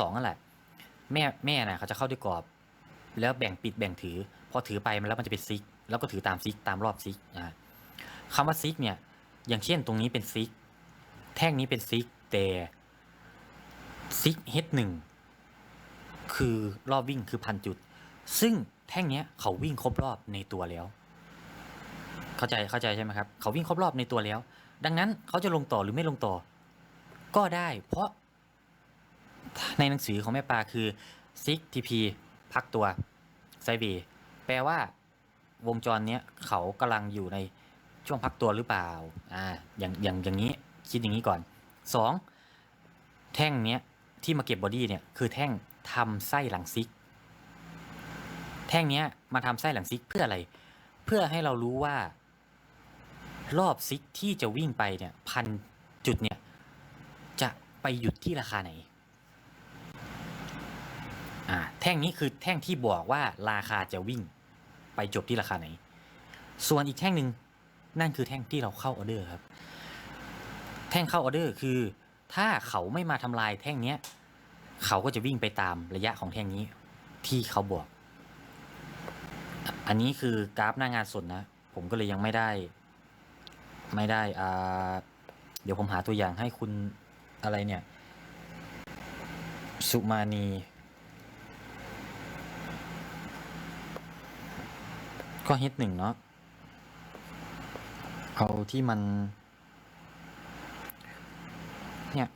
สองนั่นแหละ แม่แม่น่ะเขาจะเข้าด้วยกรอบ แล้วแบ่งปิดแบ่งถือ พอถือไปมันแล้วมันจะเป็นซิก แล้วก็ถือตามซิกตามรอบซิกอ่าคำว่าซิกเนี่ย อย่างเช่นตรงนี้เป็นซิก แท่งนี้เป็นซิกแต่ซิกเฮดหนึ่งคือรอบวิ่งคือพันจุด ซึ่งแท่งเนี้ยเขาวิ่งครบรอบในตัวแล้ว เข้าใจเข้าใจใช่ไหมครับ เขาวิ่งครบรอบในตัวแล้ว ดังนั้นเขาจะลงต่อหรือไม่ลงต่อ ก็ได้ เพราะ ในหนังสือของแม่ปลาคือ ซิกทีพีพักตัวไซเบแปลว่าวงจรเนี้ยเขากำลังอยู่ในช่วงพักตัวหรือเปล่า อ่า อย่างอย่างอย่างนี้คิดอย่างนี้ก่อนสองแท่งเนี้ยที่มาเก็บบอดี้เนี่ยคือแท่งทำไส้หลังซิก แท่งเนี้ยมาทำไส้หลังซิกเพื่ออะไร เพื่อให้เรารู้ว่า รอบซิกที่จะวิ่งไปเนี่ยพันจุดเนี่ยจะไปหยุดที่ราคาไหน แท่งนี้คือแท่งที่บอกว่าราคาจะวิ่งไปจบที่ราคาไหน ส่วนอีกแท่งหนึ่งนั่นคือแท่งที่เราเข้าออเดอร์ครับ แท่งเข้าออเดอร์คือ ถ้าเขาไม่มาทำลายแท่งเนี้ย เขาก็จะวิ่งไปตามระยะของแท่งนี้ ที่เขาบอก อันนี้คือกราฟหน้างานสดนะ ผมก็เลยยังไม่ได้ ไม่ได้อ่าเดี๋ยวผมหาตัวอย่างให้คุณอะไรเนี่ย สุมานี ก็เฮดหนึ่งเนาะ เอาที่มัน เนี่ย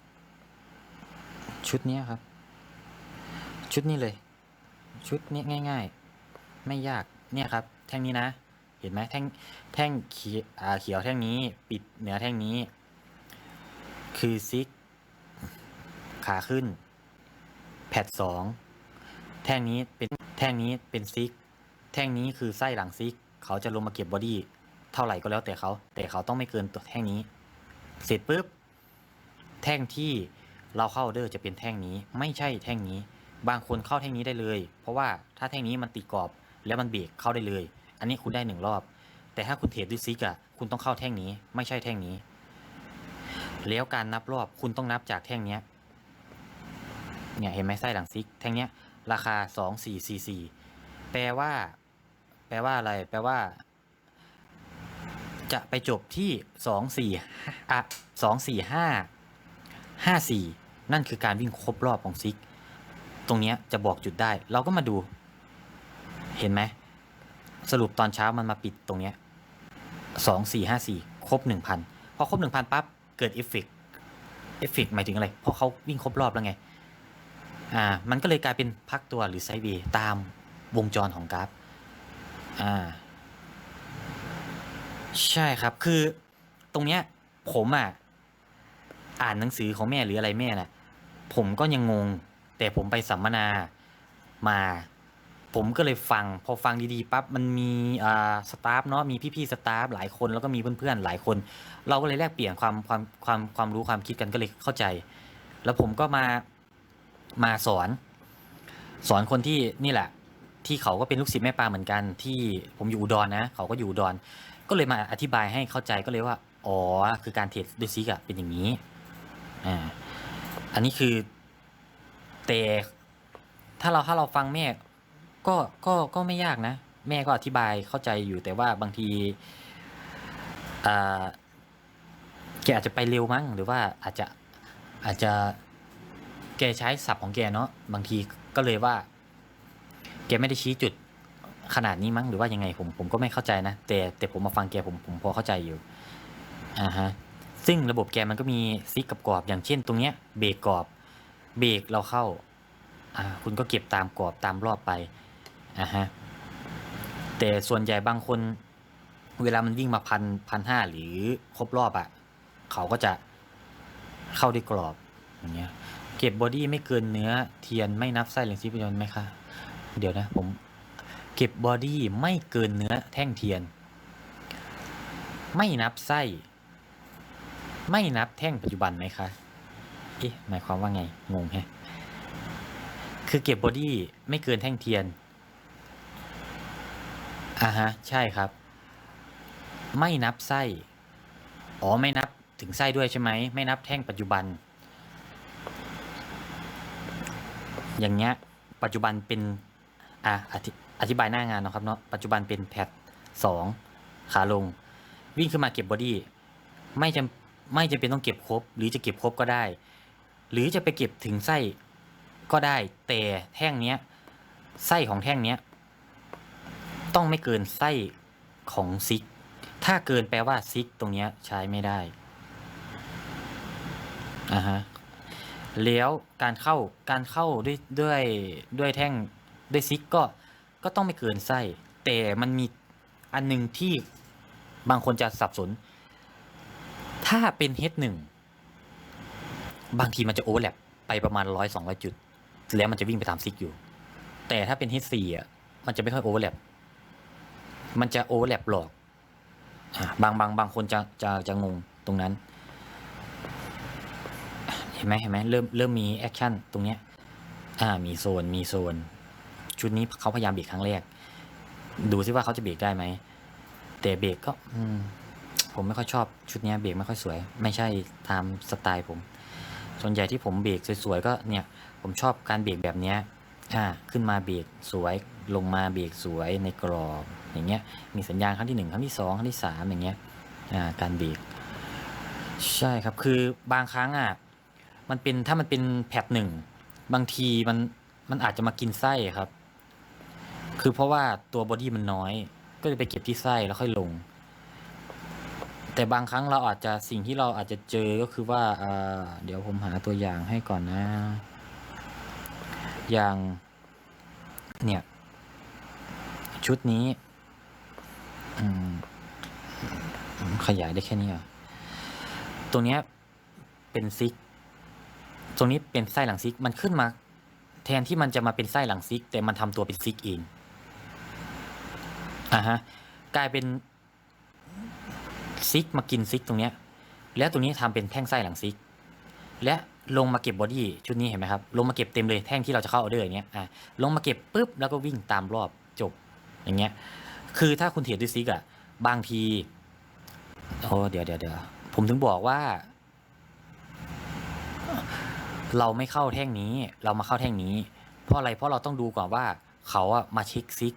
ชุดนี้ครับ ชุดนี้เลย ชุดนี้ง่าย ๆ ไม่ยาก เนี่ยครับ แท่งนี้นะ เห็นไหมแท่ง แท่งเขียอ่าเขียวแท่งนี้ ปิดเหนือแท่งนี้ คือซิก ขาขึ้น แพดสอง แท่งนี้เป็น แท่งนี้เป็นซิก แท่งนี้คือไส้หลังซิก เขาจะลงมาเก็บบอดี้เท่าไหร่ก็แล้วแต่เขา แต่เขาต้องไม่เกินตัวแท่งนี้ เสร็จปุ๊บ แท่งที่เราเข้าออเดอร์จะเป็นแท่งนี้ไม่ใช่แท่งนี้ บางคนเข้าแท่งนี้ได้เลย เพราะว่าถ้าแท่งนี้มันติดกรอบแล้วมันเบรกเข้าได้เลย อันนี้คุณได้หนึ่งรอบ แต่ถ้าคุณเทรดด้วยซิกอะคุณต้องเข้าแท่งนี้ ไม่ใช่แท่งนี้ แล้วการนับรอบคุณต้องนับจากแท่งเนี้ยเนี่ยเห็นไหมไส้หลังซิก แท่งเนี้ยราคาสองสี่สี่สี่แปลว่า แปลว่าอะไร แปลว่า จะไปจบที่สองสี่อะสองสี่ห้าห้าสี่นั่นคือการวิ่งครบรอบของซิก ตรงเนี้ยจะบอกจุดได้ เราก็มาดู เห็นไหม สรุปตอนเช้ามันมาปิดตรงเนี้ยสองสี่ห้าสี่ครบหนึ่งพันพอครบหนึ่งพันปั๊บ เกิดเอฟเฟกเอฟเฟกหมายถึงอะไร เพราะเขาวิ่งครบรอบแล้วไง อ่า มันก็เลยกลายเป็นพักตัวหรือไซด์เวย์ตามวงจรของกราฟ อ่า ใช่ครับ คือตรงเนี้ย ผมอะอ่านหนังสือของแม่หรืออะไรแม่น่ะผมก็ยังงง แต่ผมไปสัมมนามา ผมก็เลยฟัง พอฟังดีๆปั๊บมันมีอ่าสตาฟเนาะมีพี่ๆสตาฟหลายคนแล้วก็มีเพื่อนๆหลายคน เราก็เลยแลกเปลี่ยนความความความความรู้ความคิดกันก็เลยเข้าใจ แล้วผมก็มามาสอน สอนคนที่นี่แหละ ที่เขาก็เป็นลูกศิษย์แม่ปลาเหมือนกัน ที่ผมอยู่อุดรนนะ เขาก็อยู่อุดร ก็เลยมาอธิบายให้เข้าใจก็เลยว่า อ๋อ คือการเทรดด้วยซิกอะเป็นอย่างนี้ อ่า อันนี้คือแต่ถ้าเราถ้าเราฟังแม่ ก็ก็ก็ไม่ยากนะ แม่ก็อธิบายเข้าใจอยู่แต่ว่าบางทีอ่าแกอาจจะไปเร็วมั้งหรือว่าอาจจะอาจจะแกใช้ศัพท์ของแกเนาะบางทีก็เลยว่า แกไม่ได้ชี้จุดขนาดนี้มั้งหรือว่ายังไงผมผมก็ไม่เข้าใจนะ แต่แต่ผมมาฟังแกผมผมพอเข้าใจอยู่อ่าฮะซึ่งระบบแกมันก็มีซิกกับกรอบ อย่างเช่นตรงเนี้ยเบรกกรอบเบรกเราเข้าอ่าคุณก็เก็บตามกรอบตามรอบไปอ่าฮะแต่ส่วนใหญ่บางคน เวลามันวิ่งมาพันพันห้าหรือครบรอบอะ่ะเขาก็จะเข้าด้วยกรอบอย่างเงี้ยเก็บบอดี้ไม่เกินเนื้อเทียนไม่นับไส้หลือซีพยนต์ไหมคะ เดี๋ยวนะผมเก็บบอดี้ไม่เกินเนื้อแท่งเทียน ไม่นับไส้ ไม่นับแท่งปัจจุบันไหมคะเอ๊ะหมายความว่าไง งงแฮะคือเก็บบอดี้ไม่เกินแท่งเทียนอ่าฮะ ใช่ครับ ไม่นับไส้ อ๋อ ไม่นับถึงไส้ด้วยใช่ไหม ไม่นับแท่งปัจจุบัน อย่างเงี้ย ปัจจุบันเป็น อะอธิอธิบายหน้างานนะครับเนาะปัจจุบันเป็นแพทสองขาลง วิ่งขึ้นมาเก็บบอดี้ไม่จำไม่จำเป็นต้องเก็บครบ หรือจะเก็บครบก็ได้ หรือจะไปเก็บถึงไส้ก็ได้ แต่แท่งเนี้ยไส้ของแท่งเนี้ยต้องไม่เกินไส้ของซิก ถ้าเกินแปลว่าซิกตรงเนี้ยใช้ไม่ได้อ่าฮะแล้วการเข้าการเข้าด้วยด้วยด้วยแท่ง ด้วยซิกก็ก็ต้องไม่เกินไส้ แต่มันมีอันหนึ่งที่บางคนจะสับสน ถ้าเป็น H1 บางทีมันจะโอเวอร์แลปไปประมาณร้อยสองร้อยจุด แล้วมันจะวิ่งไปตามซิกอยู่ แต่ถ้าเป็น H4 อะมันจะไม่ค่อยโอเวอร์แลปมันจะโอเวอร์แลปหลอกบางบางบางคนจะจะจะงงตรงนั้น เห็นไหมเห็นไหมเริ่มเริ่มมีแอคชั่นตรงเนี้ยอ่ามีโซนมีโซน ชุดนี้เขาพยายามเบรกครั้งแรก ดูซิว่าเขาจะเบรกได้ไหม แต่เบรกก็ อืม ผมไม่ค่อยชอบชุดนี้เบรกไม่ค่อยสวย ไม่ใช่ตามสไตล์ผม ส่วนใหญ่ที่ผมเบรกสวยๆก็เนี่ย ผมชอบการเบรกแบบนี้อ่าขึ้นมาเบรกสวย ลงมาเบรกสวยในกรอบอย่างเงี้ย มีสัญญาณครั้งที่หนึ่งครั้งที่สองครั้งที่สามอย่างเงี้ยอ่าการเบรกใช่ครับ คือบางครั้งอะมันเป็นถ้ามันเป็นแพทหนึ่งบางทีมันมันอาจจะมากินไส้ครับ คือเพราะว่าตัวบอดี้มันน้อย ก็จะไปเก็บที่ไส้แล้วค่อยลง แต่บางครั้งเราอาจจะสิ่งที่เราอาจจะเจอก็คือว่าอ่าเดี๋ยวผมหาตัวอย่างให้ก่อนนะ อย่าง เนี่ย ชุดนี้ขยายได้แค่นี้อะตัวเนี้ยเป็นซิก ตรงนี้เป็นไส้หลังซิก มันขึ้นมา แทนที่มันจะมาเป็นไส้หลังซิก แต่มันทำตัวเป็นซิกเอง อ่าฮะกลายเป็นซิกมากินซิกตรงเนี้ย แล้วตรงนี้ทำเป็นแท่งไส้หลังซิก และลงมาเก็บบอดี้ชุดนี้เห็นไหมครับ ลงมาเก็บเต็มเลยแท่งที่เราจะเข้าออเดอร์อย่างเงี้ยอะลงมาเก็บปุ๊บแล้วก็วิ่งตามรอบจบอย่างเงี้ย คือถ้าคุณเทียดด้วยซิกอะบางทีโอ้เดี๋ยวเดี๋ยวเดี๋ยวผมถึงบอกว่า เราไม่เข้าแท่งนี้ เรามาเข้าแท่งนี้ เพราะอะไรเพราะเราต้องดูก่อนว่า เขาอะมาเช็คซิก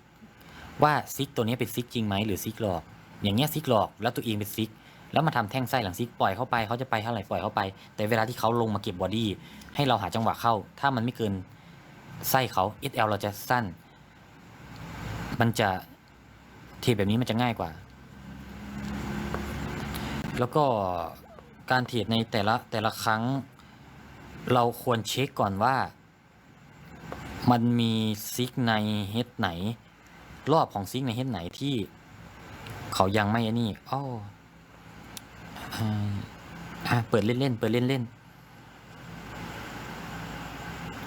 ว่าซิกตัวนี้เป็นซิกจริงไหมหรือซิกหลอก อย่างเงี้ยซิกหลอกแล้วตัวเองเป็นซิก แล้วมาทำแท่งไส้หลังซิกปล่อยเข้าไปเขาจะไปเท่าไหร่ปล่อยเข้าไป แต่เวลาที่เขาลงมาเก็บบอดี้ให้เราหาจังหวะเข้า ถ้ามันไม่เกินไส้เขา SL เราจะสั้น มันจะเทรดแบบนี้มันจะง่ายกว่า แล้วก็การเทรดในแต่ละแต่ละครั้ง เราควรเช็คก่อนว่า มันมีซิกในเฮดไหน รอบของซิกในเฮ็ดไหนที่ เขายังไม่อันนี้อ้ออ่าเปิดเล่นๆเปิดเล่นๆ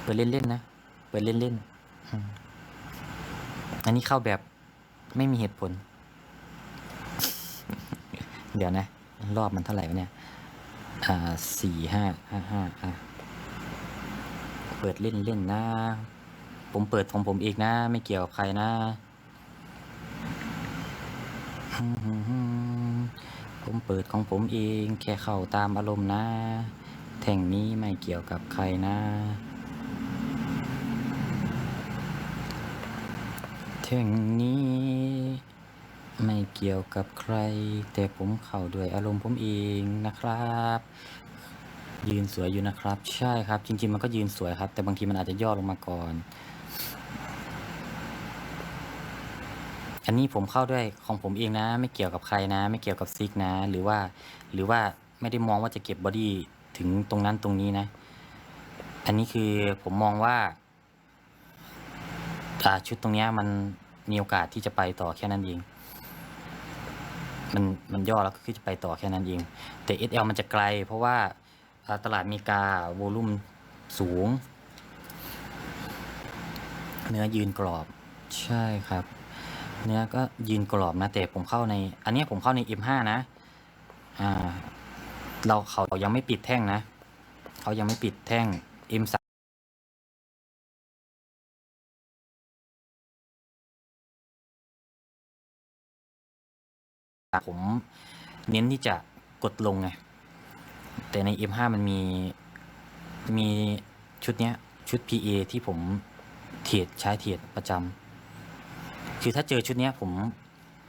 เปิดเล่นๆนะเปิดเล่นๆอืมอันนี้เข้าแบบไม่มีเหตุผล เดี๋ยวนะ รอบมันเท่าไหร่วะเนี่ย อ่าสี่ห้าห้าห้าอะเปิดเล่นเล่นนะ ผมเปิดของผมเองนะ ไม่เกี่ยวกับใครนะ ผมเปิดของผมเองแค่เข้าตามอารมณ์นะ แท่งนี้ไม่เกี่ยวกับใครนะ แท่งนี้ ไม่เกี่ยวกับใคร แต่ผมเข้าด้วยอารมณ์ผมเองนะครับ ยืนสวยอยู่นะครับ ใช่ครับ จริง ๆ มันก็ยืนสวยครับ แต่บางทีมันอาจจะย่อลงมาก่อน อันนี้ผมเข้าด้วยของผมเองนะ ไม่เกี่ยวกับใครนะ ไม่เกี่ยวกับซิกนะ หรือว่า หรือว่าไม่ได้มองว่าจะเก็บบอดี้ถึงตรงนั้นตรงนี้นะ อันนี้คือผมมองว่าชุดตรงนี้มันมีโอกาสที่จะไปต่อแค่นั้นเอง มันมันย่อแล้วก็คือจะไปต่อแค่นั้นเอง แต่ SL มันจะไกล เพราะว่าตลาดมริกาโวลุ่มสูง เนื้อยืนกรอบ ใช่ครับ เนื้อก็ยืนกรอบนะแต่ผมเข้าใน อันนี้ผมเข้าใน M5 นะ อ่า เราเขายังไม่ปิดแท่งนะ เขายังไม่ปิดแท่ง M3 ผมเน้นที่จะกดลงไง แต่ใน M5 มันมี มีชุดเนี้ย ชุด PA ที่ผมเทรดใช้เทรดประจำ คือถ้าเจอชุดเนี้ยผม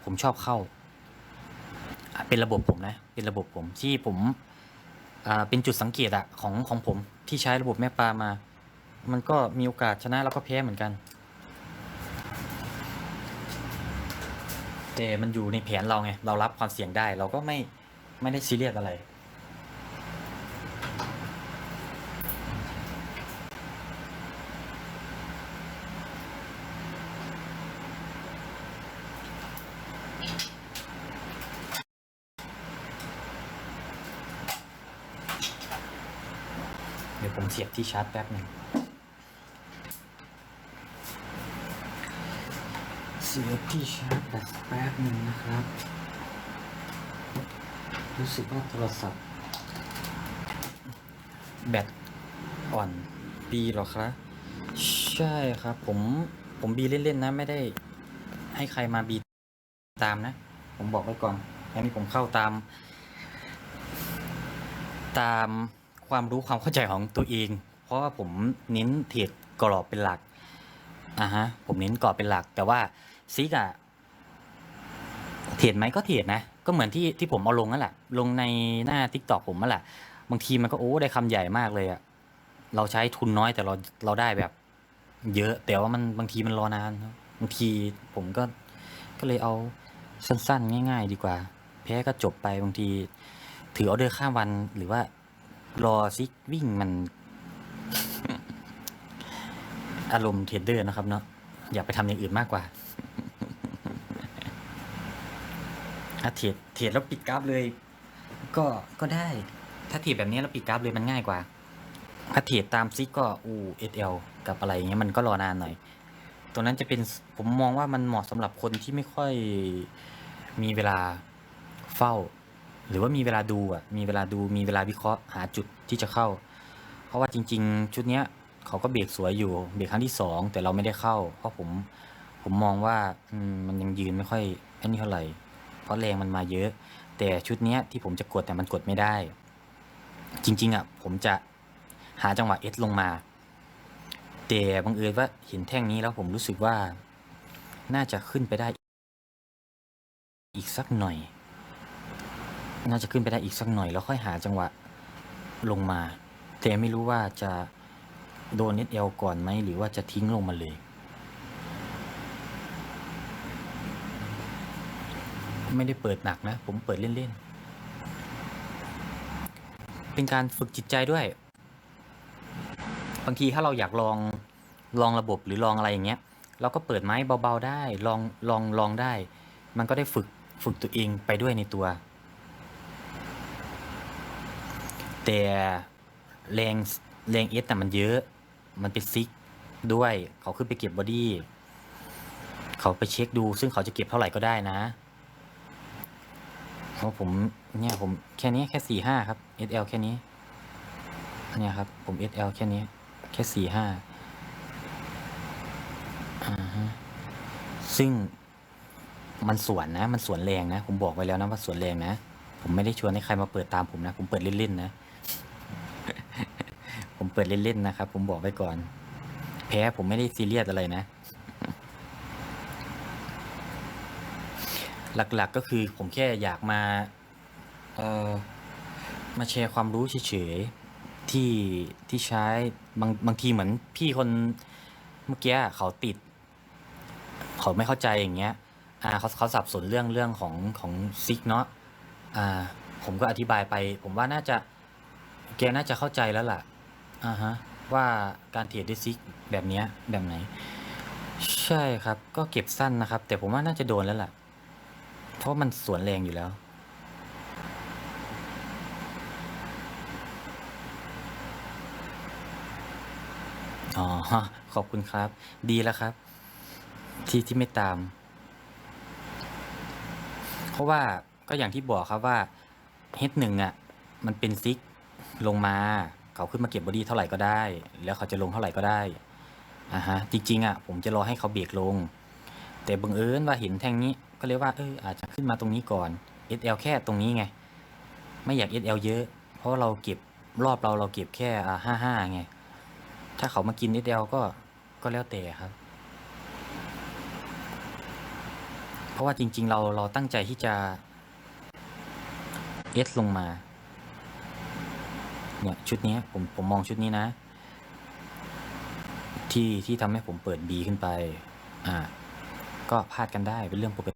ผมชอบเข้า เป็นระบบผมนะ เป็นระบบผมที่ผมเป็นจุดสังเกตอะของของผมที่ใช้ระบบแม่ปลามา มันก็มีโอกาสชนะแล้วก็แพ้เหมือนกัน แต่มันอยู่ในแผนเราไง เรารับความเสี่ยงได้ เราก็ไม่ไม่ได้ซีเรียสอะไร ยวผมเสียบที่ชาร์จแป๊บหนึ่งเสียบที่ชาร์จแป๊บหนึ่งนะครับ รู้สึกว่าโทรศัพท์ แบตอ่อนบีหรอครับ ใช่ครับ ผมผมบีเล่น ๆ นะ ไม่ได้ให้ใครมาบีตามนะ ผมบอกไว้ก่อนอันนี้ผมเข้าตาม ตาม ความรู้ความเข้าใจของตัวเอง เพราะว่าผมเน้นเทรดกรอบเป็นหลักอ่าฮะ ผมเน้นกรอบเป็นหลัก แต่ว่าซิกอะเทรดไหมก็เทรดนะ ก็เหมือนที่ที่ผมเอาลงนั่นแหละ ลงในหน้าทิกตอกผมนั่นแหละ บางทีมันก็โอ้ได้คำใหญ่มากเลยอะเราใช้ทุนน้อยแต่เราเราได้แบบ เยอะ แต่ว่ามันบางทีมันรอนานครับบางทีผมก็ก็เลยเอาสั้นๆ ง่าย ๆ ดีกว่า แพ้ก็จบไปบางที ถือออเดอร์ข้ามวันหรือว่า รอซิกวิ่งมัน อารมณ์เทรดเดอร์นะครับเนาะอยากไปทำอย่างอื่นมากกว่าถ้าเทรดเทรดแล้วปิดกราฟเลย ก็ก็ได้ ถ้าเทรดแบบนี้แล้วปิดกราฟเลยมันง่ายกว่า ถ้าเทรดตามซิกก็อูเอสเอลกับอะไรอย่างเงี้ยมันก็รอนานหน่อยตรงนั้นจะเป็นผมมองว่ามันเหมาะสำหรับคนที่ไม่ค่อยมีเวลาเฝ้า หรือว่ามีเวลาดูอะมีเวลาดูมีเวลาวิเคราะห์หาจุดที่จะเข้า เพราะว่าจริง ๆ ชุดเนี้ยเขาก็เบรกสวยอยู่เบรกครั้งที่สองแต่เราไม่ได้เข้า เพราะผมผมมองว่าอืมมันยังยืนไม่ค่อยอันนี้เท่าไหร่ เพราะแรงมันมาเยอะ แต่ชุดเนี้ยที่ผมจะกดแต่มันกดไม่ได้ จริง ๆอะผมจะหาจังหวะเอสลงมา แต่บังเอิญว่าเห็นแท่งนี้แล้วผมรู้สึกว่าน่าจะขึ้นไปได้อีกสักหน่อย น่าจะขึ้นไปได้อีกสักหน่อย แล้วค่อยหาจังหวะลงมา แต่ไม่รู้ว่าจะโดนเน็ตเอลก่อนไหมหรือว่าจะทิ้งลงมาเลย ไม่ได้เปิดหนักนะ ผมเปิดเล่นๆ เป็นการฝึกจิตใจด้วย บางทีถ้าเราอยากลองลองระบบหรือลองอะไรอย่างเงี้ยเราก็เปิดไม้เบาๆได้ลองลองลองได้ มันก็ได้ฝึกฝึกตัวเองไปด้วยในตัว แต่แรงแรงเอสแต่ะมันเยอะ มันเป็นซิกด้วยเขาขึ้นไปเก็บบอดี้เขาไปเช็คดู ซึ่งเขาจะเก็บเท่าไหร่ก็ได้นะเพราะผมเนี่ยผมแค่นี้แค่สี่ห้าครับ SL แค่นี้เนี่ยครับ ผม SL แค่นี้ แค่สี่ห้าซึ่งมันสวนนะ มันสวนแรงนะ ผมบอกไว้แล้วนะว่าสวนแรงนะ ผมไม่ได้ชวนให้ใครมาเปิดตามผมนะ ผมเปิดเล่นๆนะ เปิดเล่นๆนะครับ ผมบอกไว้ก่อน แพ้ผมไม่ได้ซีเรียสอะไรนะ หลักๆก็คือผมแค่อยากมาเอ่อมาแชร์ความรู้เฉยๆที่ที่ใช้บางบางทีเหมือนพี่คนเมื่อกี้เขาติด เขาไม่เข้าใจอย่างเงี้ยอ่าเขาเขาสับสนเรื่องเรื่องของของซิกเนาะอ่าผมก็อธิบายไป ผมว่าน่าจะแกน่าจะเข้าใจแล้วล่ะ อ่าฮะว่าการเทรดด้วยซิกแบบเนี้ยแบบไหน ใช่ครับ ก็เก็บสั้นนะครับ แต่ผมว่าน่าจะโดนแล้วล่ะ เพราะมันสวนแรงอยู่แล้ว อ๋อ ขอบคุณครับ ดีแล้วครับ ที่ที่ไม่ตาม เพราะว่าก็อย่างที่บอกครับว่าเฮดหนึ่งอะ มันเป็นซิกลงมา เขาขึ้นมาเก็บบอดี้เท่าไหร่ก็ได้ แล้วเขาจะลงเท่าไหร่ก็ได้อ่าฮะจริงๆอะผมจะรอให้เขาเบรกลง แต่บังเอิญว่าเห็นแท่งนี้ก็เลยว่าเอออาจจะขึ้นมาตรงนี้ก่อน SL แค่ตรงนี้ไง ไม่อยาก SL เยอะ เพราะเราเก็บรอบเราเราเก็บแค่ห้าห้าไง ถ้าเขามากิน SL ก็ก็แล้วแต่ครับ เพราะว่าจริง ๆ เราเราตั้งใจที่จะ S ลงมา เนี่ยชุดนี้ผมผมมองชุดนี้นะ ที่ที่ทำให้ผมเปิด B ขึ้นไป อ่า ก็พลาดกันได้เป็นเรื่องปกติ